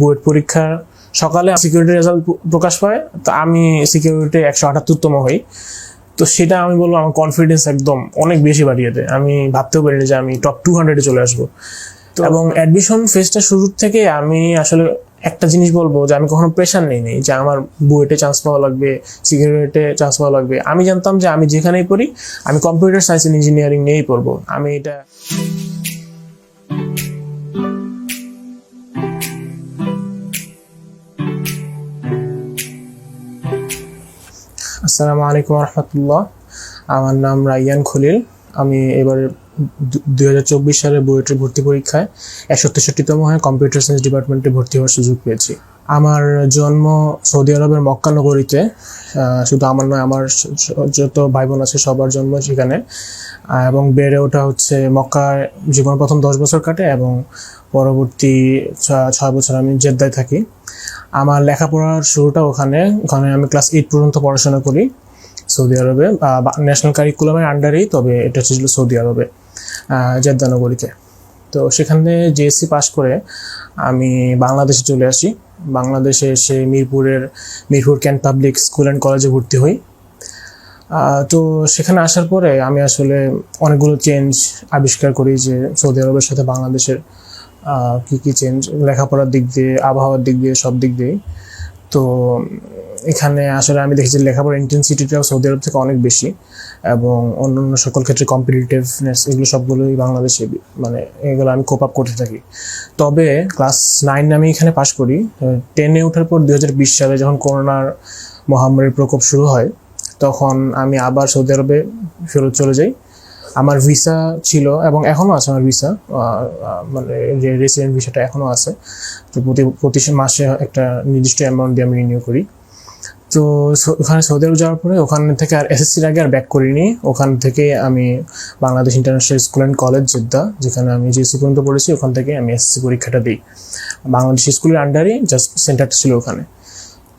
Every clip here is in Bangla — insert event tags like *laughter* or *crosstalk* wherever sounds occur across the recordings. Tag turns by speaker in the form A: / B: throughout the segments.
A: বুয়েট পরীক্ষা সকালে সিকিউরিটি রেজাল্ট প্রকাশ পায় তো আমি সিকিউরিটি একশো আটাত্তরতম হই। তো সেটা আমি বলব আমার কনফিডেন্স একদম অনেক বেশি বাড়িয়ে দেয়। আমি ভাবতেও পারিনি যে আমি টপ টু হান্ড্রেডে চলে আসব। তো এবং অ্যাডমিশন ফেজটা শুরুর থেকে আমি আসলে একটা জিনিস বলব যে আমি কখনো প্রেশার নেই নেই যে আমার বুয়েটে চান্স পাওয়া লাগবে সিকিউরিটিতে চান্স পাওয়া লাগবে। আমি জানতাম যে আমি যেখানেই পড়ি আমি কম্পিউটার সায়েন্স ইঞ্জিনিয়ারিং নিয়েই পড়ব। আমি এটা আসসালামু আলাইকুম রহমতুল্লাহ আমার নাম রাইয়ান খলিল। আমি এবার দুই হাজার চব্বিশ সালে বুয়েটের ভর্তি পরীক্ষায় একশো তেষট্টিতম হয়ে কম্পিউটার সায়েন্স ডিপার্টমেন্টে ভর্তি হওয়ার সুযোগ পেয়েছি। আমার জন্ম সৌদি আরবের মক্কা নগরীতে শুধু আমার নয়, আমার যত ভাই বোন আছে সবার জন্ম সেখানে। এবং বেড়ে ওঠা হচ্ছে মক্কায় জীবন প্রথম দশ বছর কাটে এবং পরবর্তী ছয় বছর আমি জেদ্দায় থাকি। আমার লেখাপড়ার শুরুটা ওখানে। ওখানে আমি ক্লাস এইট পর্যন্ত পড়াশোনা করি সৌদি আরবে। ন্যাশনাল কারিকুলামের আন্ডারেই তবে এটা ছিল সৌদি আরবে আহ, জেদ্দা নগরীতে তো সেখানে জিএসসি পাশ করে আমি বাংলাদেশে চলে আসি। বাংলাদেশে এসে মিরপুরের Mirpur cant public school and কলেজে ভর্তি হই। তো সেখানে আসার পরে আমি আসলে অনেকগুলো চেঞ্জ আবিষ্কার করি যে সৌদি আরবের সাথে বাংলাদেশের কি কি চেঞ্জ লেখাপড়ার দিক দিয়ে, আবহাওয়ার দিক দিয়ে, সব দিক দিয়ে তো, এখানে আসলে আমি দেখেছি লেখাপড়ার ইন্টেন্সিটিটাও সৌদি আরব থেকে অনেক বেশি এবং অন্যান্য সকল ক্ষেত্রে কম্পিটিটিভনেস এগুলো সবগুলোই বাংলাদেশে মানে এগুলো আমি কোপ আপ করতে থাকি। তবে ক্লাস নাইন আমি এখানে পাশ করি। টেনে ওঠার পর দু হাজার বিশ সালে যখন করোনার মহামারীর প্রকোপ শুরু হয়, তখন আমি আবার সৌদি আরবে ফেরত চলে যাই। আমার ভিসা ছিল এবং এখনও আছে আমার ভিসা মানে যে রেসিডেন্ট ভিসাটা এখনও আছে। তো প্রতি প্রতি মাসে একটা নির্দিষ্ট অ্যামাউন্ট দিয়ে আমি রিনিউ করি। তো ওখানে সৌদি আরব যাওয়ার পরে ওখান থেকে আর এসএসসির আগে আর ব্যাক করিনি। ওখান থেকে আমি Bangladesh international school and college Jeddah, যেখানে আমি জিএসসি পর্যন্ত পড়েছি, ওখান থেকে আমি এসএসসি পরীক্ষাটা দিই। বাংলাদেশ স্কুলের আন্ডারেই জাস্ট সেন্টারটা ছিল ওখানে।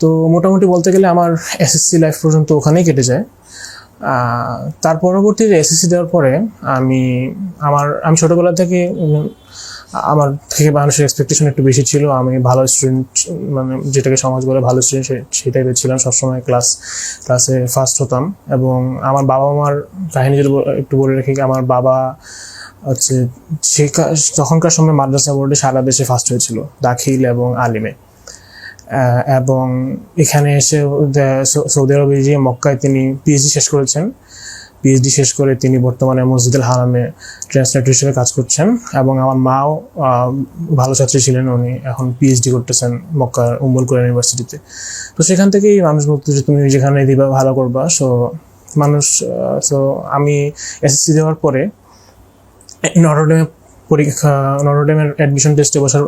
A: তো মোটামুটি বলতে গেলে আমার এসএসসি লাইফ পর্যন্ত ওখানেই কেটে যায়। তার পরবর্তীতে এসএসসি দেওয়ার পরে আমি আমার, আমি ছোটবেলা থেকে আমার থেকে মানুষের এক্সপেকটেশন একটু বেশি ছিল। আমি ভালো স্টুডেন্ট মানে যেটাকে সমাজ বলে ভালো স্টুডেন্ট সেই টাইপের ছিলাম। সবসময় ক্লাস ক্লাসে ফার্স্ট হতাম। এবং আমার বাবা মার কাহিনী যদি একটু বলে রেখে, আমার বাবা হচ্ছে, সে তখনকার সময় মাদ্রাসা বোর্ডে সারা দেশে ফার্স্ট হয়েছিল, দাখিল এবং আলিমে। এবং এখানে এসে সৌদি আরবে গিয়ে মক্কায় তিনি পিএইচডি শেষ করেছেন পিএইচডি শেষ করে তিনি বর্তমানে মসজিদুল হারামে ট্রান্সলেটর হিসেবে কাজ করছেন এবং আমার মাও ভালো ছাত্রী ছিলেন, উনি এখন পিএইচডি করতেছেন মক্কার উম্বুল ইউনিভার্সিটিতে। তো সেখান থেকেই মানুষ বলতো যে তুমি যেখানে দিবা ভালো করবা। সো মানুষ সো আমি এসএসসি দেওয়ার পরে নরডেমে পরীক্ষা নটরডেমের অ্যাডমিশন টেস্টে বসার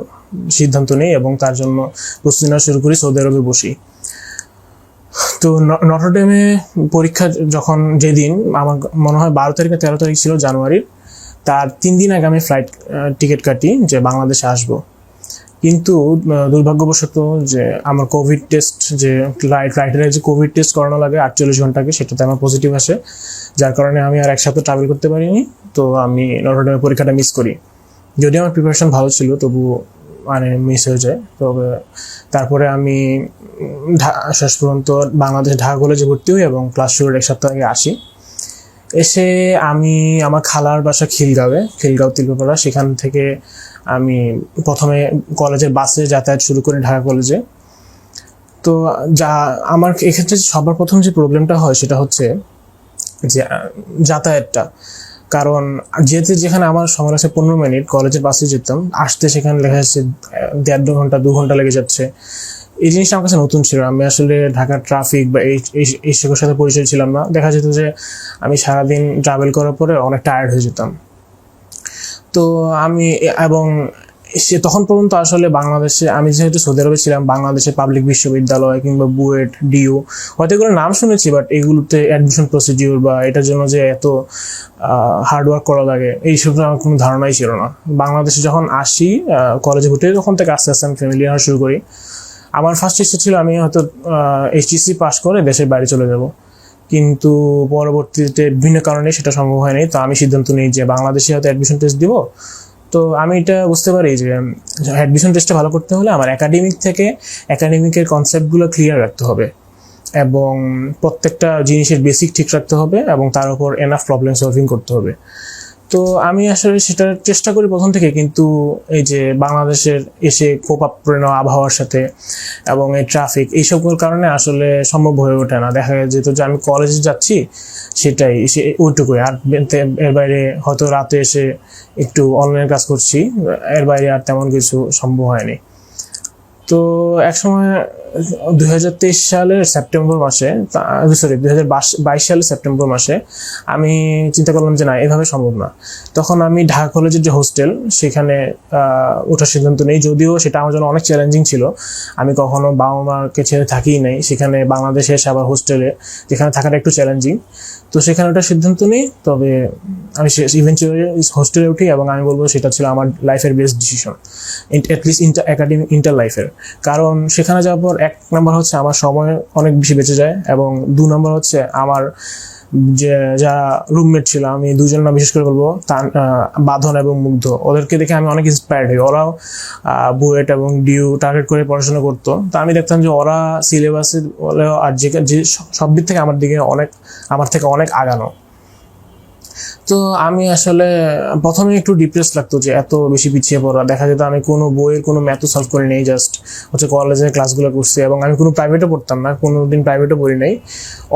A: সিদ্ধান্ত নেই এবং তার জন্য প্রস্তুতি নেওয়া শুরু করি সৌদি আরবে বসি তো নটরডেমে পরীক্ষা যখন যেদিন, আমার মনে হয় বারো তারিখ তেরো তারিখ ছিল জানুয়ারির, তার তিন দিন আগে আমি ফ্লাইট টিকিট কাটি যে বাংলাদেশে আসব। কিন্তু দুর্ভাগ্যবশত যে আমার কোভিড টেস্ট যে ফ্লাইট ফ্লাইটের যে কোভিড টেস্ট করানো লাগে আটচল্লিশ ঘন্টাকে, সেটাতে আমার পজিটিভ আসে। যার কারণে আমি আর একসাথে ট্রাভেল করতে পারিনি, তো আমি নটরডেমের পরীক্ষাটা মিস করি। যদি আমার প্রিপারেশন ভালো ছিল, তবু মানে মিস হয়ে যায়। তবে তারপরে আমি শেষ পর্যন্ত বাংলাদেশ ঢাকা কলেজে ভর্তি হই এবং ক্লাস শুরুর এক সপ্তাহ আগে আসি। এসে আমি আমার খালার বাসা খিলগাঁওয়ে, খিলগাঁও তিলপাড়া সেখান থেকে আমি প্রথমে কলেজের বাসে যাতায়াত শুরু করি ঢাকা কলেজে। তো যা, আমার এক্ষেত্রে সবার প্রথম যে প্রবলেমটা হয় সেটা হচ্ছে যে যাতায়াতটা। কারণ যেতে যেখানে আমার সময় লাগছে পনেরো মিনিট, কলেজের বাসে যেতাম, আসতে সেখানে লেখা যাচ্ছে দেড় দু ঘণ্টা দু ঘণ্টা লেগে যাচ্ছে। এই জিনিসটা আমার কাছে নতুন ছিল। আমি আসলে ঢাকার ট্রাফিক বা এই, এই- সকলের সাথে পরিচয় ছিলাম না। দেখা যেত যে আমি সারাদিন ট্রাভেল করার পরে অনেক টায়ার্ড হয়ে যেতাম। তো আমি এবং সে তখন পর্যন্ত আসলে বাংলাদেশে, আমি যেহেতু সৌদি আরবে ছিলাম বাংলাদেশে পাবলিক বিশ্ববিদ্যালয় কিংবা বুয়েট, ডিউ, হয়তো এগুলো নাম শুনেছি বাট এগুলোতে অ্যাডমিশন প্রসিডিউর বা এটার জন্য যে এত হার্ডওয়ার্ক করা লাগে, এইসব আমার কোনো ধারণাই ছিল না। বাংলাদেশে যখন আসি কলেজে ভর্তি তখন থেকে আস্তে আস্তে আমি ফ্যামিলি হওয়া শুরু করি। আমার ফার্স্ট ইচ্ছে ছিল আমি হয়তো এইচটিসি পাস করে দেশের বাইরে চলে যাব। কিন্তু পরবর্তীতে বিভিন্ন কারণে সেটা সম্ভব হয়নি। তো আমি সিদ্ধান্ত নিই যে বাংলাদেশে হয়তো অ্যাডমিশন টেস্ট দিব। তো আমি এটা বুঝতে পারি যে অ্যাডমিশন টেস্টটা ভালো করতে হলে আমার একাডেমিক থেকে একাডেমিকের কনসেপ্টগুলো ক্লিয়ার রাখতে হবে। এবং প্রত্যেকটা জিনিসের বেসিক ঠিক রাখতে হবে এবং তার উপর এনাফ প্রবলেম সলভিং করতে হবে। তো আমি আসলে সেটা চেষ্টা করি প্রথম থেকে, কিন্তু এই যে বাংলাদেশের এসে কোপ আপ আবহাওয়ার সাথে এবং এই ট্রাফিক এইসবগুলোর কারণে আসলে সম্ভব হয়ে ওঠে না। দেখা যেত যে আমি কলেজে যাচ্ছি, সেটাই সে ওইটুকুই। আর এর বাইরে হয়তো রাতে এসে একটু অনলাইন কাজ করছি, এর বাইরে আর তেমন কিছু সম্ভব হয়নি। তো একসময় দুই হাজার তেইশ সালের সেপ্টেম্বর মাসে সরি দুই হাজার বাইশ সালের সেপ্টেম্বর মাসে আমি চিন্তা করলাম যে না, এভাবে সম্ভব না। তখন আমি ঢাকা কলেজের যে হোস্টেল, সেখানে ওঠার সিদ্ধান্ত নেই, যদিও সেটা আমার জন্য অনেক চ্যালেঞ্জিং ছিল। আমি কখনো বাবা মাকে ছেড়ে থাকিই নাই। সেখানে বাংলাদেশে এসে আবার হোস্টেলে, যেখানে থাকাটা একটু চ্যালেঞ্জিং তো সেখানে ওটা সিদ্ধান্ত নিই, তবে আমি ইভেন্চুয়ালি হোস্টেলে উঠি এবং আমি বলব সেটা ছিল আমার লাইফের best decision at least inter academic inter লাইফের কারণ সেখানে যাওয়ার পর এক নম্বর হচ্ছে আমার সময় অনেক বেশি বেঁচে যায় এবং দু নম্বর হচ্ছে আমার যে, যারা রুমমেট ছিল, আমি দুজন না বিশেষ করে বলব বাঁধন এবং মুগ্ধ। ওদেরকে দেখে আমি অনেক ইন্সপায়ার্ড হই। ওরাও বুয়েট এবং ডিউ টার্গেট করে পড়াশোনা করতো। তা আমি দেখতাম যে, ওরা সিলেবাসের আর যে, সব দিক থেকে আমার দিকে অনেক, আমার থেকে অনেক আগানো। তো আমি আসলে প্রথমে একটু ডিপ্রেস লাগতো যে এত বেশি পিছিয়ে পড়া। দেখা যেত আমি কোনো বইয়ের কোনো ম্যাথও সলভ করি নেই জাস্ট হচ্ছে কলেজের ক্লাসগুলো করছি এবং আমি কোনো প্রাইভেটও পড়তাম না কোনো দিন প্রাইভেটও পড়ি নাই।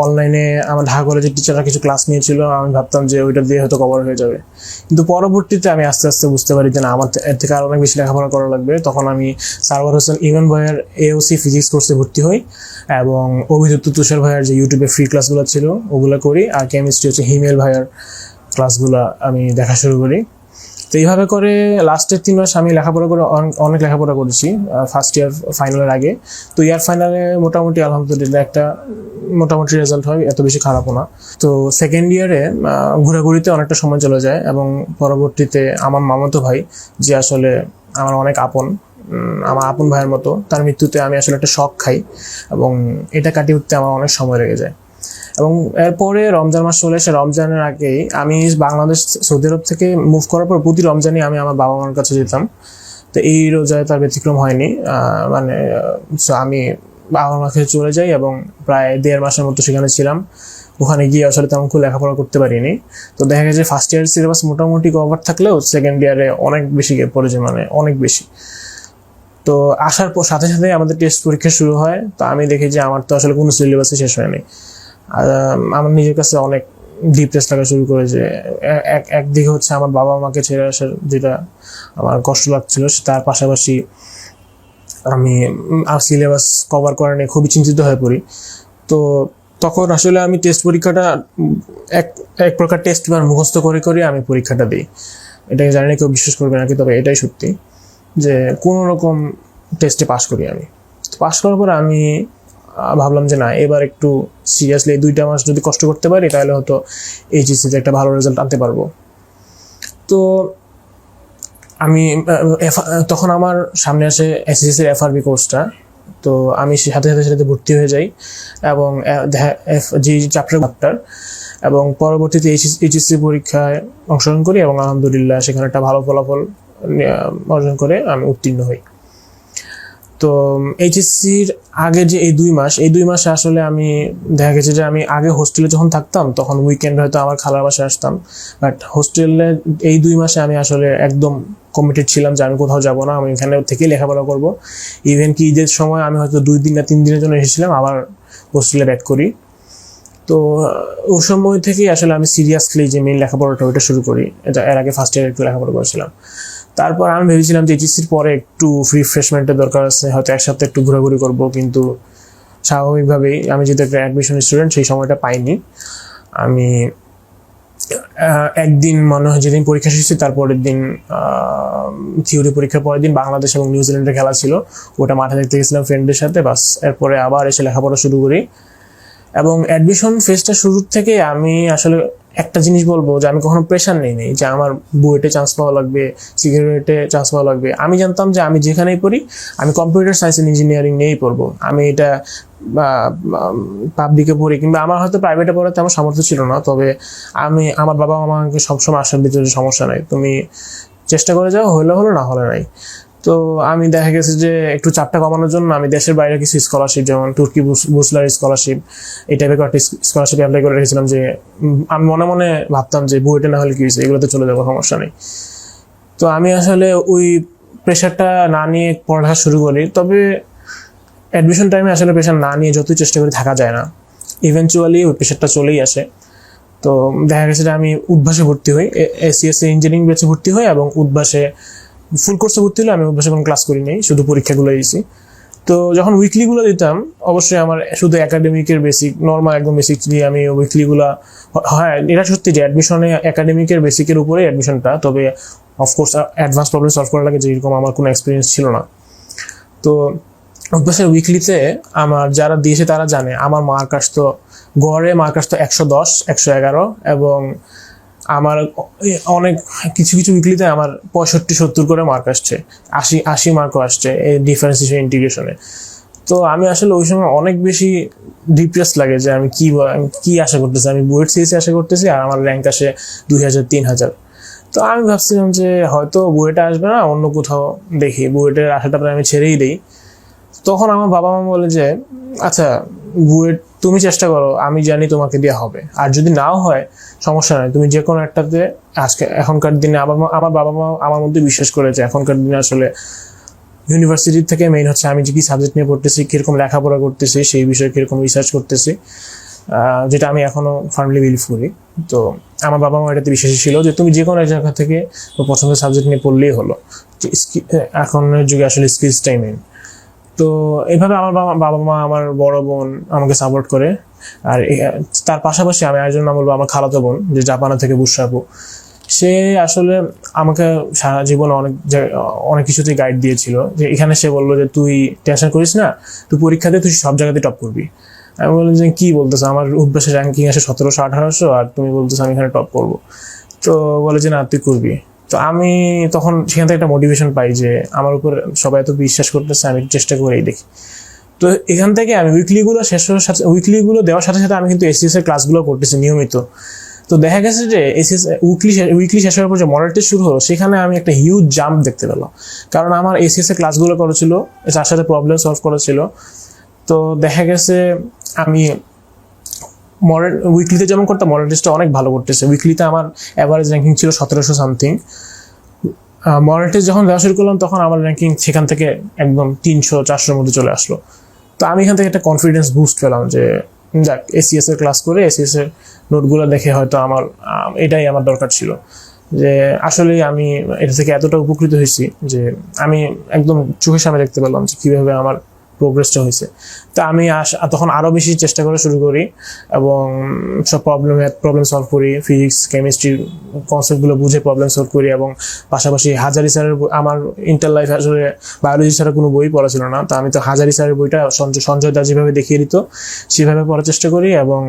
A: অনলাইনে আমার ঢাকা কলেজের টিচাররা কিছু ক্লাস নিয়েছিল, আমি ভাবতাম যে ওইটা দিয়ে হয়তো কভার হয়ে যাবে। কিন্তু পরবর্তীতে আমি আস্তে আস্তে বুঝতে পারি যে না, আমার এর থেকে আরও অনেক বেশি লেখাপড়া করা লাগবে। তখন আমি সারওয়ার হোসেন ইমন ভাইয়ের এওসি ফিজিক্স কোর্সে ভর্তি হই এবং অভিযুক্ত তুষার ভাইয়ের যে ইউটিউবে ফ্রি ক্লাসগুলো ছিল, ওগুলো করি। আর কেমিস্ট্রি হচ্ছে হিমেল ভাইয়ের ক্লাসগুলো আমি দেখা শুরু করি। তো এইভাবে করে লাস্টের তিন মাস আমি লেখাপড়া করে অনেক- লেখাপড়া করেছি ফার্স্ট ইয়ার ফাইনালের আগে। তো ইয়ার ফাইনালে মোটামুটি আলহামদুলিল্লাহ একটা মোটামুটি রেজাল্ট হয়, এত বেশি খারাপও না। তো সেকেন্ড ইয়ারে ঘোরাঘুরিতে অনেকটা সময় চলে যায় এবং পরবর্তীতে আমার মামাতো ভাই, যে আসলে আমার অনেক আপন আমার আপন ভাইয়ের মতো, তার মৃত্যুতে আমি আসলে একটা শখ খাই এবং এটা কাটিয়ে উঠতে আমার অনেক সময় লেগে যায়। এবং এরপরে রমজান মাস চলে এসে রমজানের আগেই আমি বাংলাদেশ, সৌদি আরব থেকে মুভ করার পর প্রতি রমজানে আমি আমার বাবা মার কাছে যেতাম। তো এই রোজায় তার ব্যতিক্রম হয়নি। মানে আমি বাবা মার কাছে চলে যাই এবং প্রায় দেড় মাসের মতো সেখানে ছিলাম। ওখানে গিয়ে আসলে তেমন খুব লেখাপড়া করতে পারিনি। তো দেখা গেছে ফার্স্ট ইয়ার সিলেবাস মোটামুটি কভার থাকলেও সেকেন্ড ইয়ারে অনেক বেশি গ্যাপ পড়েছে মানে অনেক বেশি। তো আসার পর সাথে সাথে আমাদের টেস্ট পরীক্ষা শুরু হয়। তো আমি দেখি যে আমার তো আসলে কোনো সিলেবাসই শেষ হয়নি। আমার নিজের কাছে অনেক ডিপ্রেস লাগা শুরু করেছে এক, একদিকে হচ্ছে আমার বাবা মাকে ছেড়ে আসার যেটা আমার কষ্ট লাগছিল তার পাশাপাশি আমি সিলেবাস কভার করা নিয়ে খুবই চিন্তিত হয়ে পড়ি। তো তখন আসলে আমি টেস্ট পরীক্ষাটা এক এক প্রকার টেস্ট পেপার মুখস্থ করে করে আমি পরীক্ষাটা দিই। এটাকে জানি না কেউ বিশ্বাস করবে নাকি, তবে এটাই সত্যি যে কোনো রকম টেস্টে পাশ করি আমি। পাশ করার পর আমি ভাবলাম যে না, এবার একটু সিরিয়াসলি দুইটা মাস যদি কষ্ট করতে পারি, তাহলে হয়তো এইচএসসিতে একটা ভালো রেজাল্ট আনতে পারব। তো আমি তখন আমার সামনে আসে এসএসসির এফআরবি কোর্সটা তো আমি সাথে সাথে সেটাতে ভর্তি হয়ে যাই এবং যে চ্যাপ্টার চ্যাপ্টার এবং পরবর্তীতে এইচএসসি পরীক্ষায় অংশগ্রহণ করি এবং আলহামদুলিল্লাহ সেখানে একটা ভালো ফলাফল অর্জন করে আমি উত্তীর্ণ হই। তো এইচএসসির আগে যে এই দুই মাস, এই দুই মাসে আসলে আমি, দেখা গেছে যে আমি আগে হোস্টেলে যখন থাকতাম, তখন উইকেন্ড হয়তো আমার খালার বাসায় আসতাম। বাট হোস্টেলে এই দুই মাসে আমি আসলে একদম কমিটেড ছিলাম যে আমি কোথাও যাব না, আমি এখানে থেকেই লেখাপড়া করব। ইভেন কি ঈদের সময় আমি হয়তো দুই দিন না তিন দিনের জন্য এসেছিলাম, আবার হোস্টেলে ব্যাক করি। তো ওই সময় থেকেই আসলে আমি সিরিয়াসলি যে মেইন লেখাপড়াটা, ওইটা শুরু করি। এটা এর আগে ফার্স্ট ইয়ার একটু লেখাপড়া করেছিলাম। তারপর আমি ভেবেছিলাম যে এইচএসসির পরে একটু রিফ্রেশমেন্টের দরকার আছে, হয়তো এক সপ্তাহ একটু ঘোরাঘুরি করব, কিন্তু স্বাভাবিকভাবেই আমি যেহেতু একটা অ্যাডমিশন স্টুডেন্ট সেই সময়টা পাইনি। আমি একদিন মনে হয় যেদিন পরীক্ষা শেষ তারপরের দিন থিওরি পরীক্ষার পরের দিন বাংলাদেশ এবং নিউজিল্যান্ডের খেলা ছিল। ওটা মাঠে দেখতে গেছিলাম ফ্রেন্ডের সাথে বাস এরপরে আবার এসে লেখাপড়া শুরু করি। এবং অ্যাডমিশন ফেজটা শুরুর থেকে আমি আসলে একটা জিনিস বলব যে আমি কখনো প্রেশার নেই নেই যে আমার বুয়েটে চান্স পাওয়া লাগবে, সিগারেটে চান্স পাওয়া লাগবে। আমি জানতাম যে আমি যেখানেই পড়ি, আমি কম্পিউটার সায়েন্স অ্যান্ড ইঞ্জিনিয়ারিং নিয়েই পড়ব। আমি এটা পাবলিকে পড়ি কিংবা আমার হয়তো প্রাইভেটে পড়াতে আমার সামর্থ্য ছিল না, তবে আমি, আমার বাবা আমাকে সবসময় আসার ভিতরে সমস্যা নাই, তুমি চেষ্টা করে যাও, হলে হলো না হলে নাই। তো আমি দেখা গেছে যে একটু চাপটা কমানোর জন্য আমি দেশের বাইরে কিছু স্কলারশিপ যেমন তুর্কি বুসলার স্কলারশিপ এই টাইপের কয়েকটা স্কলারশিপ অ্যাপ্লাই করে রেখেছিলাম যে আমি মনে মনে ভাবতাম যে বুয়েটে না হলে কি হয়েছে, এগুলোতে চলে যাব, সমস্যা নেই। তো আমি আসলে ওই প্রেশারটা না নিয়ে পড়ালেখা শুরু করি, তবে অ্যাডমিশন টাইমে আসলে প্রেশার না নিয়ে যতই চেষ্টা করি থাকা যায় না। ইভেনচুয়ালি ওই প্রেশারটা চলেই আসে। তো দেখা গেছে যে আমি উদ্ভাসে ভর্তি হই এসিএসসি ইঞ্জিনিয়ারিং ব্যাচে ভর্তি হই এবং উদ্ভাসে ফুল কোর্সে ভর্তি হলে আমি উদ্ভাসে কোনো ক্লাস করি নাই শুধু পরীক্ষাগুলো দিয়েছি তো যখন উইকলিগুলো দিতাম, অবশ্যই আমার শুধু একাডেমিকের বেসিক নর্মাল একদম বেসিক দিয়ে আমি উইকলিগুলা হ্যাঁ এটা সত্যি যে অ্যাডমিশনে একাডেমিকের বেসিকের উপরে অ্যাডমিশনটা তবে অফকোর্স অ্যাডভান্স প্রবলেম সলভ করা লাগে যেরকম আমার কোনো এক্সপিরিয়েন্স ছিল না। তো অভ্যাসের উইকলিতে আমার যারা দিয়েছে তারা জানে, আমার মার্ক আসতো, গড়ে মার্ক আসতো একশো দশ, একশো এগারো, এবং আমার অনেক কিছু কিছু উইকলিতে আমার পঁয়ষট্টি, সত্তর করে মার্ক আসছে। আশি আশি মার্কও আসছে এই ডিফারেন্সিয়েশন ইন্টিগ্রেশনে তো আমি আসলে ওই সময় অনেক বেশি ডিপ্রেস লাগে যে আমি কি আমি কি আশা করতেছি? আমি বুয়েট সিএসি আশা করতেছি আর আমার র্যাঙ্ক আসে দুই হাজার, তিন হাজার। তো আমি ভাবছিলাম যে হয়তো বুয়েটে আসবে না, অন্য কোথাও দেখি। বুয়েটের আশাটা আমি ছেড়েই দিই। তখন আমার বাবা মা বলে যে আচ্ছা বুয়েট তুমি চেষ্টা করো, আমি জানি তোমাকে দেওয়া হবে। আর যদি নাও হয়, সমস্যা নয় তুমি যে কোনো একটাতে আজকে, এখনকার দিনে আবার আমার বাবা মা আমার মধ্যে বিশ্বাস করেছে, এখনকার দিনে আসলে ইউনিভার্সিটি থেকে মেইন হচ্ছে আমি যে কী সাবজেক্ট নিয়ে পড়তেছি, কীরকম লেখাপড়া করতেছি, সেই বিষয়ে কীরকম রিসার্চ করতেছি যেটা আমি এখনও ফার্মলি বিলিভ করি। তো আমার বাবা মা এটাতে বিশ্বাসী ছিল যে তুমি যে কোনো এক জায়গা থেকে পছন্দের সাবজেক্ট নিয়ে পড়লেই হলো। এখনের যুগে আসলে স্কিলসটাই মেইন তো এইভাবে আমার বাবা মা আমার বড় বোন আমাকে সাপোর্ট করে। আর তার পাশাপাশি আমি আরেকজন নাম বলব, আমার খালাতো বোন, যে জাপানা থেকে বুসাপু সে আসলে আমাকে সারা জীবন অনেক অনেক কিছুতেই গাইড দিয়েছিল। যে এখানে সে বলল যে, তুই টেনশন করিস না, তুই পরীক্ষাতে, তুই সব জায়গাতে টপ করবি। আমি বললাম যে, কি বলতেছো? আমার অভ্যাসের র্যাঙ্কিং আসে সতেরোশো, আঠারোশো, আর তুমি বলতেছো আমি এখানে টপ করব। তো বলে যে, না, তুই করবি। তো আমি তখন সেখান থেকে একটা মোটিভেশন পাই যে আমার উপর সবাই এত বিশ্বাস করতেছে, আমি চেষ্টা করেই দেখি। তো এখান থেকে আমি উইকলিগুলো শেষ হওয়ার সাথে উইকলিগুলো দেওয়ার সাথে সাথে আমি কিন্তু এসিএস এর ক্লাসগুলো করতেছি নিয়মিত। তো দেখা গেছে যে এসিএস উইকলি উইকলি শেষ হওয়ার পর যে মডেল টেস্ট শুরু হলো, সেখানে আমি একটা হিউজ জাম্প দেখতে পেলাম। কারণ আমার এসিএস এর ক্লাসগুলো করেছিল তার সাথে প্রবলেম সলভ করেছিল তো দেখা গেছে আমি মডেল উইকলিতে যেমন করতাম মডেল টেস্টটা অনেক ভালো করতেছে। উইকলিতে আমার অ্যাভারেজ র্যাঙ্কিং ছিল সতেরোশো সামথিং মডেল টেস্ট যখন দেওয়া শুরু করলাম, তখন আমার র্যাঙ্কিং সেখান থেকে একদম তিনশো, চারশোর মধ্যে চলে আসলো। তো আমি এখান থেকে একটা কনফিডেন্স বুস্ট পেলাম যে, যাক এসিএস এর ক্লাস করে এসিএস এর নোটগুলো দেখে হয়তো আমার এটাই আমার দরকার ছিল। যে আসলে আমি এটা থেকে এতটা উপকৃত হয়েছি যে আমি একদম চোখের সামনে দেখতে পেলাম যে কীভাবে আমার প্রোগ্রেসটা হয়েছে। তা আমি তখন আরও বেশি চেষ্টা করা শুরু করি এবং সব প্রবলেম প্রবলেম সলভ করি ফিজিক্স কেমিস্ট্রির কনসেপ্টগুলো বুঝে প্রবলেম সলভ করি এবং পাশাপাশি হাজারি স্যারের আমার ইন্টার লাইফ আসলে বায়োলজি ছাড়া কোনো বই পড়া ছিল না। তো আমি তো হাজারি স্যারের বইটা সঞ্জয় সঞ্জয় দা যেভাবে দেখিয়ে দিত, সেভাবে পড়ার চেষ্টা করি এবং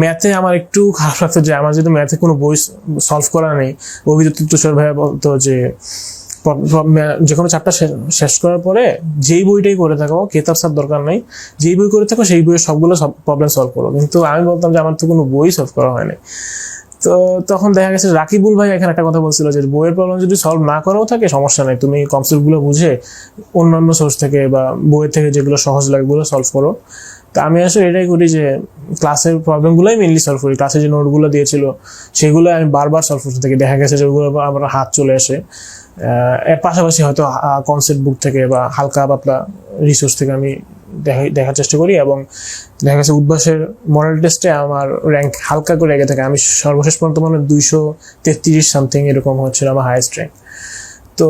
A: ম্যাথে আমার একটু খারাপ লাগতো যে আমার যদি ম্যাথে কোনো বই সলভ করা নেই। অভিযুক্ত তুষার ভাইয়া বলতো যে যে কোনো চারটা শেষ করার পরে যেই বইটাই করে থাকো কেতাব সার দরকার নাই, যেই বই করে থাকো, সেই বইয়ের সবগুলো সব প্রবলেম সলভ করো। কিন্তু আমি বলতাম যে আমার তো কোনো বই সলভ করা হয়নি। তো তখন দেখা গেছে রাকিবুল ভাই এখানে একটা কথা বলছিল যে বইয়ের প্রবলেম যদি সলভ না করাও থাকে, সমস্যা নেই। তুমি কনসেপ্টগুলো বুঝে অন্যান্য সোর্স থেকে বা বইয়ের থেকে যেগুলো সহজ লাগে, ওগুলো সলভ করো। তা আমি আসলে এটাই করি যে ক্লাসের প্রবলেমগুলোই মেনলি সলভ করি। ক্লাসে যে নোটগুলো দিয়েছিল, সেগুলো আমি বারবার সলভ করতে থাকি। দেখা গেছে যে ওগুলো আমার হাত চলে আসে। এর পাশাপাশি হয়তো কনসেপ্ট বুক থেকে বা হালকা পাতলা রিসোর্স থেকে আমি দেখা- দেখার চেষ্টা করি এবং দেখা গেছে উদ্ভাসের মডেল টেস্টে আমার র্যাঙ্ক হালকা করে এগে থাকে। আমি সর্বশেষ পর্যন্ত মানে দুইশো তেত্রিশ সামথিং এরকম হচ্ছিল আমার হাইয়েস্ট র্যাঙ্ক তো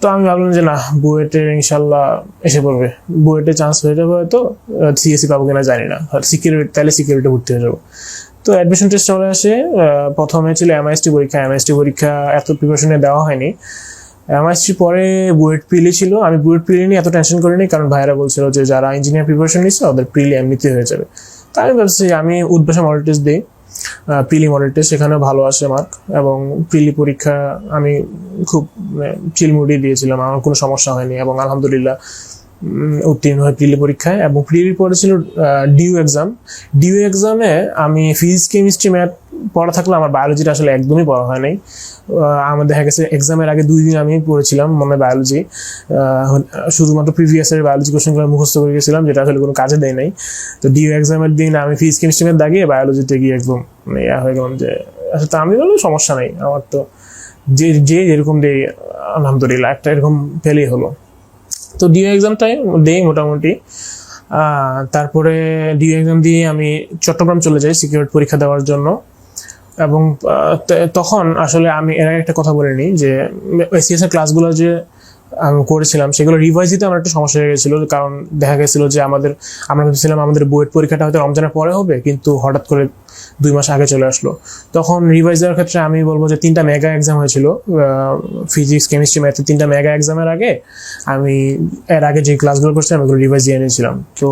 A: তো আমি ভাবলাম যে না, বুয়েটে ইনশাল্লাহ এসে পড়বে। বুয়েটে চান্স হয়ে যাবে হয়তো সিএসসি পাবো কিনা জানি না। সিকিউরিটি তাহলে সিকিউরিটি ভর্তি হয়ে যাব। তো অ্যাডমিশন টেস্ট চলে আসে প্রথমে ছিল এমআইএসটি পরীক্ষা। এমআইএসটি পরীক্ষা এত প্রিপারেশনে দেওয়া হয়নি। এমআইএসটি পরে বুয়েট প্রিলি ছিল। আমি বুয়েট প্রিলি নিয়ে এত টেনশন করিনি, কারণ ভাইরা বলছিল যে, যারা ইঞ্জিনিয়ার প্রিপারেশন নিচ্ছে, ওদের প্রিলি এমনিতে হয়ে যাবে। তাই আমি ভাবছি, আমি উদ্ভাসা মডেল টেস্ট দিই। প্রিলি মডেল টেস্ট সেখানে ভালো আসে মার্ক এবং প্রিলি পরীক্ষা আমি খুব চিলমুডি দিয়েছিলাম, আমার কোনো সমস্যা হয়নি এবং আলহামদুলিল্লাহ উত্তীর্ণ হয় প্রিলি পরীক্ষায় এবং প্রিলির পরে ছিল ডিউ এক্সাম ডিউ এক্সামে আমি ফিজিক্স কেমিস্ট্রি ম্যাথ পড়া থাকলে আমার বায়োলজিটা আসলে একদমই পড়া হয় নাই। আমার দেখা গেছে এক্সামের আগে দুই দিন আমি পড়েছিলাম মনে বায়োলজি শুধুমাত্র প্রিভিয়াস এর বায়োলজি কোশ্চেনগুলো মুখস্থ করে গেছিলাম, যেটা আসলে কোনো কাজে দেয় নাই। তো ডিউ এক্সামের দিন আমি ফিজিক্স কেমিস্ট্রিমের দাগিয়ে বায়োলজিতে গিয়ে একদম মানে ইয়া হয়ে গেলাম যে, আসলে তো আমি বললাম সমস্যা নাই, আমার তো যে যে যেরকম দেই, আলহামদুলিল্লাহ একটা এরকম পেলেই হলো। তো ডিউ এক্সামটাই দেই মোটামুটি। তারপরে ডিউ এক্সাম দিয়ে আমি চট্টগ্রাম চলে যাই সিকিউরিটি পরীক্ষা দেওয়ার জন্য। এবং তখন আসলে আমি এর একটা কথা বলিনি যে এসিএস এর ক্লাসগুলো যে করেছিলাম, সেগুলো রিভাইজ দিতে আমার একটা সমস্যা হয়ে গেছিল, কারণ দেখা গেছিল যে আমাদের, আমরা ভেবেছিলাম আমাদের বুয়েট পরীক্ষাটা হয়তো রমজানের পরে হবে, কিন্তু হঠাৎ করে দুই মাস আগে চলে আসলো। তখন রিভাইজ দেওয়ার ক্ষেত্রে আমি বলব যে তিনটা মেগা এক্সাম হয়েছিল ফিজিক্স কেমিস্ট্রি ম্যাথে তিনটা মেগা এক্সামের আগে আমি এর আগে যে ক্লাসগুলো করছিলাম এগুলো রিভাইজ দিয়ে নিয়েছিলাম তো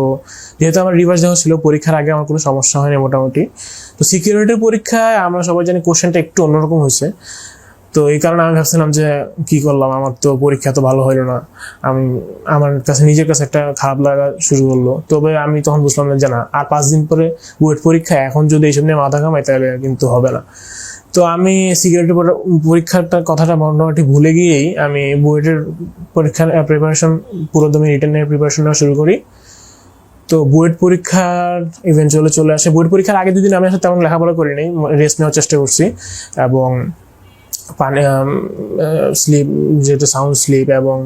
A: যেহেতু আমার রিভাইজ দেওয়া ছিল, পরীক্ষার আগে আমার কোনো সমস্যা হয়নি মোটামুটি। তো সিকিউরিটির পরীক্ষায় আমরা সবাই জানি কোশ্চেনটা একটু অন্যরকম হয়েছে। তো এই কারণে আমি ভাবছিলাম যে কি করলাম? আমার তো পরীক্ষা তো ভালো হলো না। আমি, আমার কাছে নিজের কাছে একটা খারাপ লাগা শুরু করল। তবে আমি তখন বুঝলাম যে না, আর পাঁচ দিন পরে বুয়েট পরীক্ষা, এখন যদি এইসব নিয়ে মাথা ঘামাই তাহলে কিন্তু হবে না। তো আমি সিকিউরিটি পরীক্ষাটা কথাটা মোটামুটি ভুলে গিয়েই আমি বুয়েটের পরীক্ষার প্রিপারেশন পুরোদমে রিটার্নের প্রিপারেশন নেওয়া শুরু করি। তো বুয়েট পরীক্ষার ইভেন্চুয়ালি চলে আসে। বুয়েট পরীক্ষার আগে দুদিন আমি আসলে তেমন লেখাপড়া করিনি রেস্ট নেওয়ার চেষ্টা করছি। এবং স্লিপ যেহেতু সাউন্ড স্লিপ এবং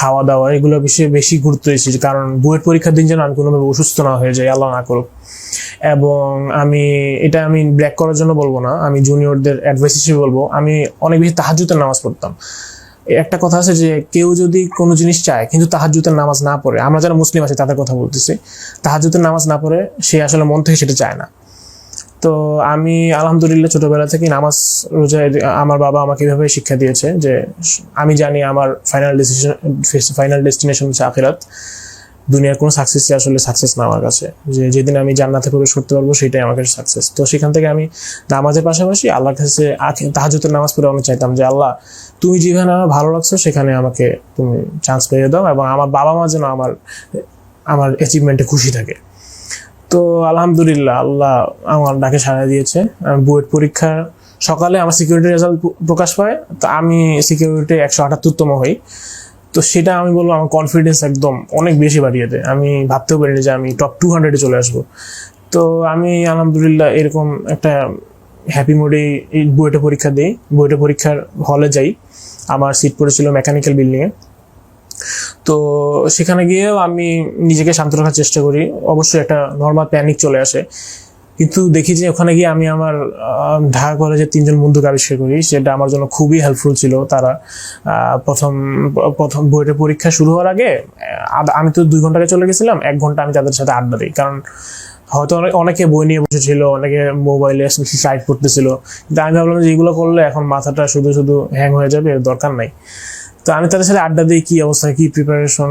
A: খাওয়া দাওয়া এগুলো বেশি বেশি গুরুত্ব দিয়েছি, কারণ বুয়েট পরীক্ষার দিন যেন আমি কোনোভাবে অসুস্থ না হয়ে যাই, আল্লাহ না করুক। এবং আমি, এটা আমি ব্রেক করার জন্য বলব না, আমি জুনিয়রদের অ্যাডভাইস হিসেবে বলব, আমি অনেক বেশি তাহাজুতের নামাজ পড়তাম। একটা কথা আছে যে, কেউ যদি কোনো জিনিস চায়, কিন্তু তাহাজুতের নামাজ না পড়ে, আমরা যারা মুসলিম আছি তাদের কথা বলতেছি তাহাজুতের নামাজ না পড়ে সে আসলে মন থেকে সেটা চায় না। তো আমি আলহামদুলিল্লাহ ছোটবেলা থেকে নামাজ রোজা আমার বাবা আমাকে এভাবে শিক্ষা দিয়েছে যে, আমি জানি আমার ফাইনাল ডিসিশন ফাইনাল ডেস্টিনেশন হচ্ছে আখিরাত। দুনিয়ার কোনো সাকসেস আসলে সাকসেস না আমার কাছে। যে যেদিন আমি জান্নাতে প্রবেশ করতে পারব, সেটাই আমার কাছে সাকসেস তো সেখান থেকে আমি নামাজের পাশাপাশি আল্লাহর কাছে তাহাজুতের নামাজ পড়ে অনেক চাইতাম যে, আল্লাহ, তুমি যেখানে আমার ভালো লাগছো, সেখানে আমাকে তুমি চান্স পেয়ে দাও এবং আমার বাবা মা যেন আমার আমার অ্যাচিভমেন্টে খুশি থাকে। তো আলহামদুলিল্লাহ, আল্লাহ আমার ডাকে সাড়া দিয়েছে। আমি বুয়েট পরীক্ষার সকালে আমার সিকিউরিটি রেজাল্ট প্রকাশ পায়, তো আমি সিকিউরিটি একশো আটাত্তরতম হই। তো সেটা আমি বলব আমার কনফিডেন্স একদম অনেক বেশি বাড়িয়ে দেয়। আমি ভাবতেও পারিনি যে আমি টপ টু হান্ড্রেডে চলে আসব। তো আমি আলহামদুলিল্লাহ এরকম একটা হ্যাপি মোডে বুয়েটে পরীক্ষা দিই। বুয়েটে পরীক্ষার হলে যাই। আমার সিট পড়েছিল মেকানিক্যাল বিল্ডিংয়ে তো সেখানে গিয়েও আমি নিজেকে শান্ত রাখার চেষ্টা করি। অবশ্যই একটা নর্মাল প্যানিক চলে আসে। কিন্তু দেখি যে ওখানে গিয়ে আমি আমার ঢাকা কলেজের তিনজন বন্ধুকে আবিষ্কার করি, সেটা আমার জন্য খুবই হেল্পফুল ছিল। তারা প্রথম প্রথম বইয়ের পরীক্ষা শুরু হওয়ার আগে আমি তো দুই ঘণ্টা আগে চলে গেছিলাম, এক ঘণ্টা আমি তাদের সাথে আড্ডা দিই। কারণ হয়তো অনেকে বই নিয়ে বসেছিল, অনেকে মোবাইলে সাইট পড়তেছিল কিন্তু আমি ভাবলাম যে এগুলো করলে এখন মাথাটা শুধু শুধু হ্যাং হয়ে যাবে, এর দরকার নাই। তো আমি তাদের সাথে আড্ডা দিই, কি অবস্থা, কি প্রিপারেশন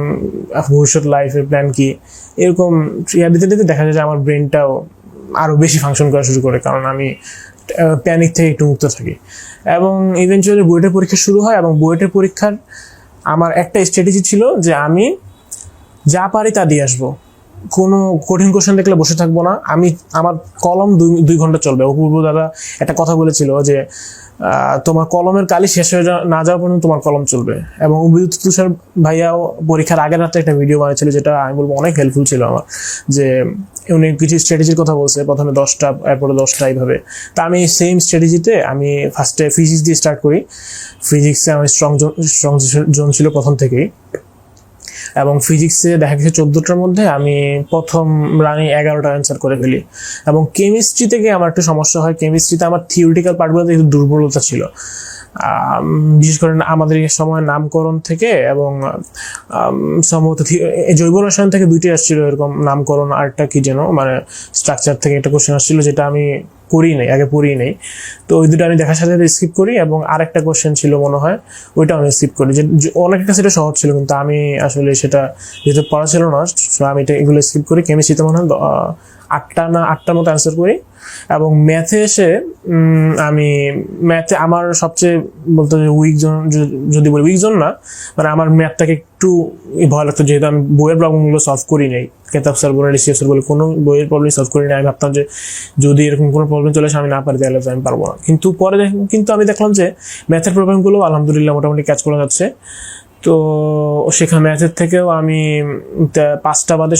A: ভবিষ্যৎ লাইফের প্ল্যান কি? এরকম ইয়া দিতে দিতে দেখা যায় যে আমার ব্রেনটাও আরও বেশি ফাংশন করা শুরু করে, কারণ আমি প্যানিক থেকে একটু মুক্ত থাকি। এবং ইভেনচুয়ালি বুয়েটের পরীক্ষা শুরু হয় এবং বুয়েটের পরীক্ষার আমার একটা স্ট্র্যাটেজি ছিল যে আমি যা পারি তা দিয়ে আসব। কোনো কঠিন কোশ্চেন দেখলে বসে থাকব না। আমি, আমার কলম দুই দুই ঘণ্টা চলবে। অপূর্ব দাদা একটা কথা বলেছিল যে তোমার কলমের কালি শেষ হয়ে না যাওয়া পর্যন্ত তোমার কলম চলবে। এবং অভিজিৎ তুষার ভাইয়াও পরীক্ষার আগের রাতে একটা ভিডিও বানিয়েছিল যেটা আমি বলব অনেক হেল্পফুল ছিল আমার। যে, উনি কিছু স্ট্র্যাটেজির কথা বলছে, প্রথমে দশটা, এরপরে দশটা এইভাবে। তা আমি সেম স্ট্র্যাটেজিতে আমি ফার্স্টে ফিজিক্স দিয়ে স্টার্ট করি। ফিজিক্সে আমার স্ট্রং স্ট্রং জোন ছিল প্রথম থেকেই। এবং ফিজিক্সে দেখা গেছে চোদ্দোটার মধ্যে আমি প্রথম রানে এগারোটা অ্যান্সার করে ফেলি। এবং কেমিস্ট্রি থেকে আমার একটু সমস্যা হয়। কেমিস্ট্রিতে আমার থিওরিটিক্যাল পার্টগুলোতে একটু দুর্বলতা ছিল। বিশেষ করে আমাদের এই সময় নামকরণ থেকে এবং সম্ভবত জৈব রসায়ন থেকে দুইটি আসছিল এরকম নামকরণ, আরেকটা কি যেন মানে স্ট্রাকচার থেকে একটা কোশ্চেন আসছিল, যেটা আমি করি নাই, আগে পড়ি নাই। তো ওই দুটো আমি দেখার সাথে স্কিপ করি এবং আরেকটা কোশ্চেন ছিল মনে হয় ওইটা আমি স্কিপ করি। যে অনেক অনেকের কাছে এটা সহজ ছিল, কিন্তু আমি আসলে সেটা যেহেতু পড়া ছিল না আমি এটা এগুলো স্কিপ করি। কেমিস্ট্রিতে মনে হয় আটটা না আটটার মতো অ্যান্সার করি। এবং ম্যাথে এসে আমি ম্যাথে আমার সবচেয়ে বলতে উইক জোন যদি বলি উইক জোন না মানে আমার ম্যাথটাকে একটু ভয় লাগতো, যেহেতু আমি বইয়ের প্রবলেমগুলো সলভ করি নাই। কেতাব স্যার বলে রিসিভ স্যার বলে কোনো বইয়ের প্রবলেম সলভ করি নাই। আমি ভাবতাম যে, যদি এরকম কোনো প্রবলেম চলে আসে, আমি না পারি, তাহলে আমি পারব না। কিন্তু পরে কিন্তু আমি দেখলাম যে ম্যাথের প্রবলেমগুলো আলহামদুলিল্লাহ মোটামুটি ক্যাচ করা যাচ্ছে। তো সেখানে ম্যাচের থেকেও আমি পাঁচটা বাদে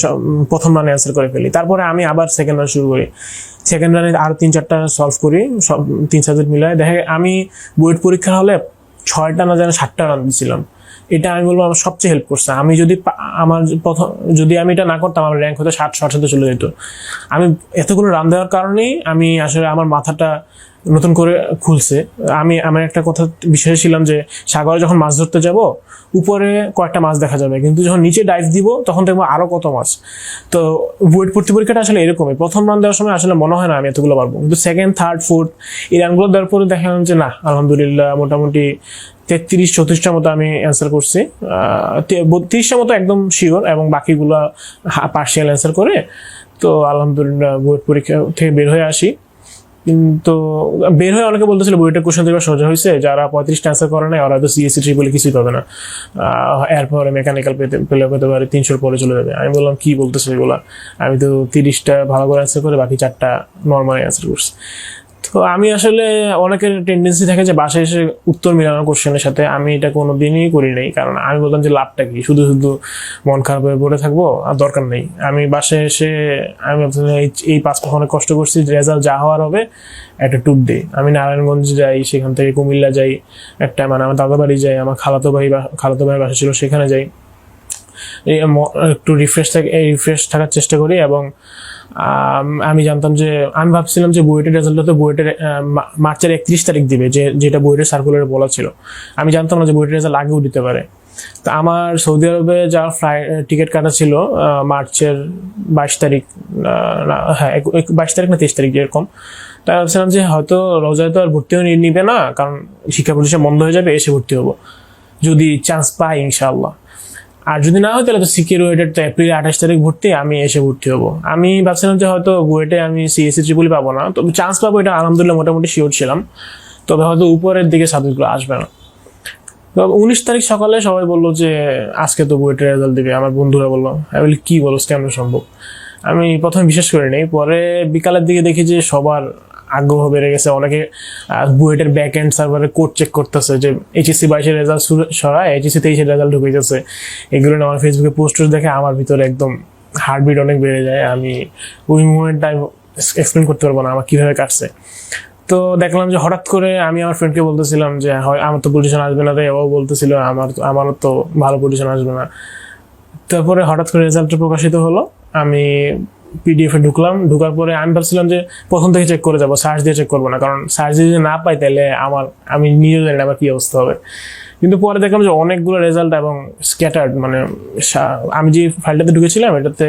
A: প্রথম রানে অ্যান্সার করে ফেলি। তারপরে আমি আবার সেকেন্ড রান শুরু করি। সেকেন্ড রানে আরও তিন চারটা সলভ করি, সব, তিন সাবজেক্ট মিলায়। দেখে আমি বুয়েট পরীক্ষা হলে ছয়টা না যেন সাতটা রান দিয়েছিলাম এটা আমি বলব আমার সবচেয়ে হেল্প করছে। আমি যদি আমার প্রথম, যদি আমি এটা না করতাম, আমার র্যাঙ্ক হয়তো ষাট ষাট চলে যেত। আমি এতগুলো রান দেওয়ার কারণেই আমি আসলে আমার মাথাটা নতুন করে খুলছে। আমি, আমার একটা কথা বিশ্বাসী ছিলাম যে, সাগরে যখন মাছ ধরতে যাব উপরে কয়েকটা মাছ দেখা যাবে। কিন্তু যখন নিচে ডাইভ দিব, তখন দেখব আরও কত মাছ। তো বুয়েট ভর্তি পরীক্ষাটা আসলে এরকমই। প্রথম রান দেওয়ার সময় আসলে মনে হয় না আমি এতগুলো পারব। কিন্তু সেকেন্ড থার্ড ফোর্থ এই রানগুলো দেওয়ার পরে দেখলাম যে না, আলহামদুলিল্লাহ মোটামুটি তেত্রিশ চৌত্রিশটার মতো আমি অ্যান্সার করছি। বত্রিশটার মতো একদম শিওর এবং বাকিগুলো পার্সিয়াল অ্যান্সার করে, তো আলহামদুলিল্লাহ বোর্ড পরীক্ষা থেকে বের হয়ে আসি। কিন্তু বের হয়ে অনেকে বলতেছিল বইটা কোশ্চেন থেকে সোজা হয়েছে যারা পঁয়ত্রিশটা অ্যান্সার করে নাই, ওরা তো সিএসসি বলে কিছুই পাবে না। এরপরে মেকানিক্যাল পেতে, পেলে পেতে পারে তিনশোর পরে চলে যাবে। আমি বললাম, কি বলতেছে এগুলা? আমি তো তিরিশটা ভালো করে অ্যান্সার করে বাকি চারটা নর্মাল অ্যান্সার করছি। তো আমি আসলে অনেকের টেন্ডেন্সি থাকে যে বাসায় এসে উত্তর মিলানোর কোশ্চেনের সাথে। আমি এটা কোনো দিনই করি নাই, কারণ আমি বলতাম যে লাভটা কি? শুধু শুধু মন খারাপ হয়ে পড়ে থাকব, আর দরকার নেই। আমি বাসায় এসে আমি এই- এই পাঁচ অনেক কষ্ট করছি রেজাল্ট যা হওয়ার হবে, একটা ট্যুর দিই আমি নারায়ণগঞ্জ যাই, সেখান থেকে কুমিল্লা যাই, একটা মানে আমার দাদা বাড়ি যাই, আমার খালাতো ভাই খালাতো ভাইয়ের বাসা ছিল, সেখানে যাই। একটু রিফ্রেশ থাকে রিফ্রেশ থাকার চেষ্টা করি এবং, আমি জানতাম যে, আমি ভাবছিলাম যে বুয়েটের রেজাল্টটা তো বুয়েটের মার্চের একত্রিশ তারিখ দিবে, যে, যেটা বুয়েটের সার্কুলারে বলা ছিল। আমি জানতাম না যে বুয়েটের রেজাল্ট আগেও দিতে পারে। তো আমার সৌদি আরবে যা ফ্লাই টিকিট কাটা ছিল মার্চের বাইশ তারিখ হ্যাঁ বাইশ তারিখ না তেইশ তারিখ যেরকম তাই ভাবছিলাম যে হয়তো রোজায় তো আর ভর্তিও নিবে না, কারণ শিক্ষা প্রতিষ্ঠান বন্ধ হয়ে যাবে, এসে ভর্তি হব। যদি চান্স পাই, ইনশাআল্লাহ। আর যদি না হয়, তাহলে তো সিকিউর ওয়েটেড তো এপ্রিল আঠাশ তারিখ ভর্তি, আমি এসে ভর্তি হব। আমি ভাবছিলাম যে হয়তো বুয়েটে আমি সিএসসি ট্রিপুলি পাবো না, তবে চান্স পাবো এটা আলহামদুলিল্লাহ মোটামুটি শিওর ছিলাম। তবে হয়তো উপরের দিকে সাবজেক্টগুলো আসবে না। তো উনিশ তারিখ সকালে সবাই বলল যে, আজকে তো বুয়েটের রেজাল্ট দিবে। আমার বন্ধুরা বলল, আমি বলি, কী বলো কেমন সম্ভব? আমি প্রথমে বিশ্বাস করি পরে বিকালের দিকে দেখি যে সবার আগ্রহ বেড়ে গেছে। অনেকে বুয়েটের ব্যাক এন্ড সার্ভারে কোড চেক করতেছে যে এইচএসসি বাইশের রেজাল্ট সরায় এইচএসসি তেইশের রেজাল্ট ঢুকে গেছে এগুলো আমার ফেসবুকে পোস্টার দেখে আমার ভিতরে একদম হার্টবিট অনেক বেড়ে যায়। আমি ওই মুমেন্টটা এক্সপ্লেন করতে পারব না আমার কীভাবে কাটছে। তো দেখলাম যে হঠাৎ করে আমি আমার ফ্রেন্ডকে বলতেছিলাম যে, হয়, আমার তো পজিশন আসবে না তাই ও বলতেছিল, আমার আমারও তো ভালো পজিশন আসবে না। তারপরে হঠাৎ করে রেজাল্টটা প্রকাশিত হলো। আমি পিডিএফ ঢুকলাম, ঢুকার পরে আমি ভাবছিলাম যে প্রথম থেকে চেক করে যাব সার্চ দিয়ে চেক করব না, কারণ সার্চ দিয়ে যদি না পাই তাহলে আমার, আমি নিজেও জানি আমার কি অবস্থা হবে। কিন্তু পরে দেখলাম যে অনেকগুলো রেজাল্ট এবং স্ক্যাটার্ড মানে আমি যে ফাইলটাতে ঢুকেছিলাম, এটাতে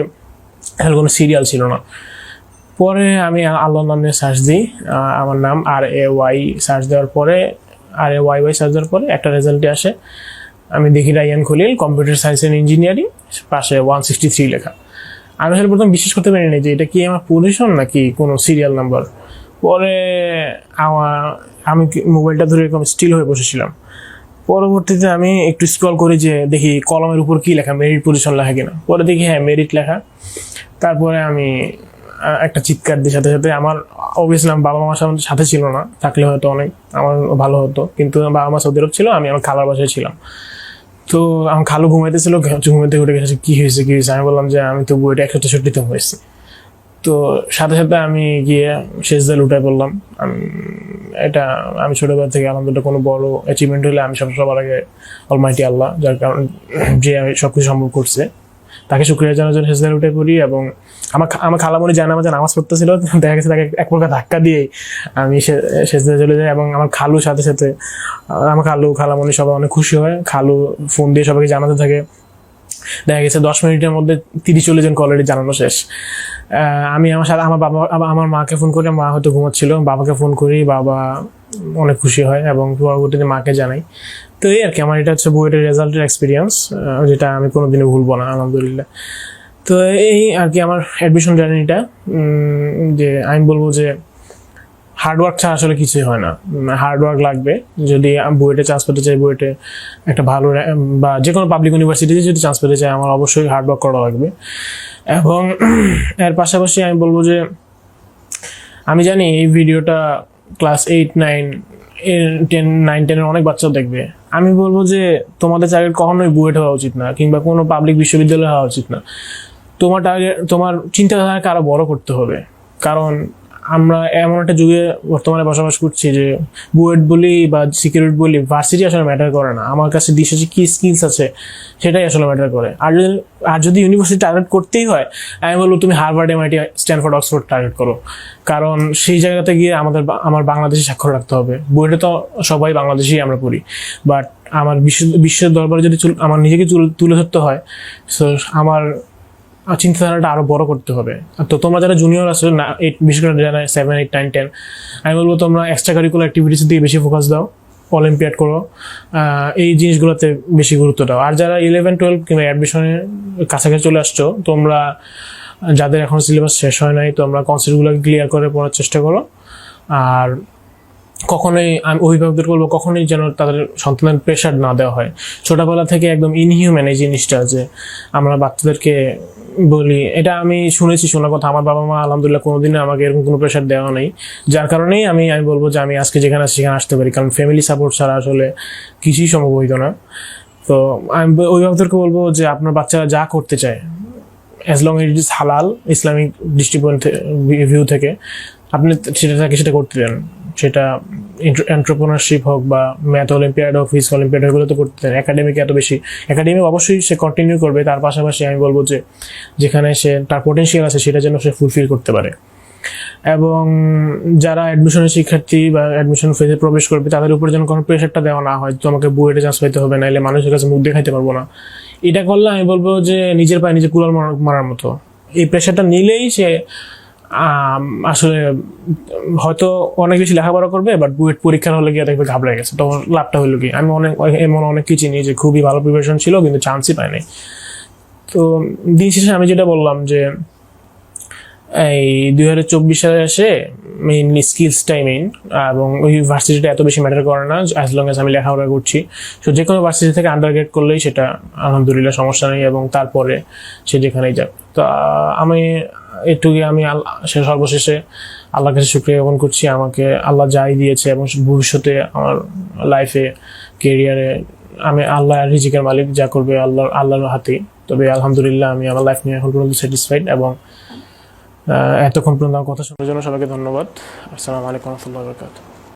A: এর কোনো সিরিয়াল ছিল না। পরে আমি আল্লাহ নাম নিয়ে সার্চ দিই আমার নাম আর এ ওয়াই সার্চ দেওয়ার পরে আর এ ওয়াই ওয়াই সার্চ দেওয়ার পরে একটা রেজাল্টে আসে। আমি দেখি Raiyan Khalil computer science and engineering পাশে ওয়ান সিক্সটি থ্রি লেখা। আমি আসলে প্রথম বিশ্বাস করতে পারিনি যে এটা কি আমার পজিশন নাকি কোনো সিরিয়াল নাম্বার পরে আমার, আমি মোবাইলটা ধরে এরকম স্টিল হয়ে বসেছিলাম। পরবর্তীতে আমি একটু স্ক্রল করি যে দেখি কলমের উপর কি লেখা মেরিট পজিশন লেখা কিনা। পরে দেখি হ্যাঁ মেরিট লেখা। তারপরে আমি একটা চিৎকার দিই সাথে সাথে। আমার অবভিয়াসলি আমার বাবা মার সাথে সাথে ছিল না। থাকলে হয়তো অনেক, আমার ভালো হতো। কিন্তু বাবা মা সৌদি আরব ছিল, আমি আমার খালার বাসায় ছিলাম। তো আমি খালু ঘুমাইতেছিল ঘুমাইতে ঘুরে গেছে, কি হয়েছে কি হয়েছে? আমি বললাম যে, আমি তো বইটা একশো তেষট্টিতে হয়েছি তো সাথে সাথে আমি গিয়ে শেষ দল উঠে বললাম এটা, আমি ছোটোবেলা থেকে আলহামদুলিল্লাহ কোনো বড় অ্যাচিভমেন্ট হলে আমি সব সবার আগে অলমাইটি আল্লাহ, যার কারণ যে আমি সবকিছু সম্ভব করছে। তাকে শুক্রিয়া জানার জন্য শেষদার উঠে পড়ি এবং আমার আমার খালামণি জানা আমাদের নামাজ পড়তেছিল দেখা গেছে তাকে এক প্রকার ধাক্কা দিয়েই আমি শেষদারে চলে যাই এবং আমার খালুর সাথে সাথে আমার খালু, খালামণি সবাই অনেক খুশি হয়। খালু ফোন দিয়ে সবাইকে জানাতে থাকে। দেখা গেছে দশ মিনিটের মধ্যে তিরিশ চল্লিশ জন অলরেডি জানানো শেষ। আমি আমার সাথে আমার বাবা আমার- আমার মাকে ফোন করি, মা হয়তো ঘুমাচ্ছিল, বাবাকে ফোন করি, বাবা অনেক খুশি হয় এবং পরবর্তীতে মাকে জানাই। তো এই আর কি আমার, এটা হচ্ছে বইয়ের রেজাল্টের এক্সপিরিয়েন্স যেটা আমি কোনোদিনও ভুলবো না, আলহামদুলিল্লাহ। তো এই আর কি আমার অ্যাডমিশন জার্নিটা যে আমি বলব যে হার্ডওয়ার্ক ছাড়া আসলে কিছুই হয় না। হার্ডওয়ার্ক লাগবে। যদি বুয়েটে চান্স পেতে চাই বুয়েটে একটা ভালো বা যে কোনো পাবলিক ইউনিভার্সিটিতে যদি চান্স পেতে চাই, আমার অবশ্যই হার্ডওয়ার্ক করা লাগবে। এবং *clears throat* এর পাশাপাশি আমি বলব যে আমি জানি এই ভিডিওটা class eight nine ten nine টেনের অনেক বাচ্চা দেখবে। আমি বলব যে তোমাদের টার্গেট কখনোই বুয়েট হওয়া উচিত না, কিংবা কোনো পাবলিক বিশ্ববিদ্যালয় হওয়া উচিত না। তোমার টার্গেট তোমার চিন্তাধারাকে আরও বড় করতে হবে। কারণ আমরা এমন একটা যুগে বর্তমানে বসবাস করছি যে বুয়েট বলি বা সিকিউরিটি বলি, ভার্সিটি আসলে ম্যাটার করে না। আমার কাছে দেশে কী স্কিলস আছে, সেটাই আসলে ম্যাটার করে। আর যদি আর যদি ইউনিভার্সিটি টার্গেট করতেই হয়, আমি বলব তুমি Harvard MIT Stanford Oxford target করো। কারণ সেই জায়গাতে গিয়ে আমাদের আমার বাংলাদেশে স্বাক্ষর রাখতে হবে। বুয়েটে তো সবাই বাংলাদেশেই আমরা পড়ি। বাট আমার বিশ্ব বিশ্বের দরবারে যদি আমার নিজেকে তুল- ধরতে হয় সো আমার চিন্তাধারাটা আরও বড় করতে হবে। তো তোমরা যারা জুনিয়র আছো, না এইট বিশেষ করে যারা সেভেন এইট নাইন টেন আমি বলব তোমরা এক্সট্রা কারিকুলার অ্যাক্টিভিটিসের দিকে বেশি ফোকাস দাও অলিম্পিয়াড করো এই জিনিসগুলোতে বেশি গুরুত্ব দাও। আর যারা ইলেভেন টুয়েলভ কিংবা অ্যাডমিশনের কাছাকাছি চলে আসছো, তোমরা, যাদের এখন সিলেবাস শেষ হয় নাই, তোমরা কনসেপ্টগুলো ক্লিয়ার করে পড়ার চেষ্টা করো। আর কখনোই আমি অভিভাবকদের বলব, কখনোই যেন তাদের সন্তানের প্রেশার না দেওয়া হয়। ছোটবেলা থেকে একদম ইনহিউম্যান এই জিনিসটা যে, আমরা বাচ্চাদেরকে বলি, এটা আমি শুনেছি শোনা কথা। আমার বাবা মা আলহামদুলিল্লাহ কোনোদিনই আমাকে এরকম কোনো প্রেশার দেওয়া নেই। যার কারণেই আমি আমি বলব যে আমি আজকে যেখানে আছি, সেখানে আসতে পারি। কারণ ফ্যামিলি সাপোর্ট ছাড়া আসলে কিছুই সম্ভব হইতো না। তো আমি অভিভাবকদেরকে বলব যে আপনার বাচ্চারা যা করতে চায় অ্যাজ লং ইট ইজ হালাল ইসলামিক দৃষ্টিকোণ ভিউ থেকে, আপনি সেটা তাকে সেটা করতে দেন। সেটা এন্টারপ্রেনারশিপ হোক বা ম্যাথ অলিম্পিয়াড হোক ফিজিক্স অলিম্পিয়াড এগুলো তো করতে একাডেমিক এত বেশি। একাডেমিক অবশ্যই সে কন্টিনিউ করবে। তার পাশাপাশি আমি বলব যে, যেখানে সে, তার পোটেনশিয়াল আছে, সেটা যেন সে ফুলফিল করতে পারে। এবং যারা অ্যাডমিশনের শিক্ষার্থী বা অ্যাডমিশন ফেজে প্রবেশ করবে, তাদের উপর যেন কোনো প্রেশারটা দেওয়া না হয় তোমাকে বুয়েটে চান্স পাইতে হবে, নাইলে মানুষের কাছে মুখ দেখাইতে পারব না। এটা করলে আমি বলব যে, নিজের পায়ে নিজে কুড়াল মারা- মারার মতো। এই প্রেশারটা নিলেই সে আসলে হয়তো অনেক বেশি লেখাপড়া করবে বাট বুয়েট পরীক্ষার হলে গিয়ে দেখবে ঘাবড়ে গেছে। তখন লাভটা হলো কি? আমি অনেক এমন অনেক কিছু চিনি যে খুবই ভালো প্রিপারেশন ছিল, কিন্তু চান্সই পাইনি। তো দিন শেষে আমি যেটা বললাম যে, এই দুই হাজার চব্বিশ সালে এসে মেইনলি স্কিলসটাই মেইন এবং ওই ভার্সিটিটা এত বেশি ম্যাটার করে না অ্যাজ লং এজ আমি লেখাপড়া করছি। সো যে কোনো ভার্সিটি থেকে আন্ডার গ্রেড করলেই সেটা আলহামদুলিল্লাহ সমস্যা নেই, এবং তারপরে সে যেখানেই যাক। তো আমি এটুকু আমি আল্লাহ সর্বশেষে আল্লাহর কাছে শুক্রিয়া জ্ঞাপন করছি। আমাকে আল্লাহ যাই দিয়েছে এবং ভবিষ্যতে আমার লাইফে কেরিয়ারে আমি আল্লাহ রিজিকের মালিক, যা করবে আল্লাহ, আল্লাহর হাতে। তবে আলহামদুলিল্লাহ আমি আমার লাইফ নিয়ে এখন পর্যন্ত স্যাটিসফাইড এবং এতক্ষণ পর্যন্ত আমার কথা শোনার জন্য সবাইকে ধন্যবাদ। আসসালামু আলাইকুম রহমতুল্লাহ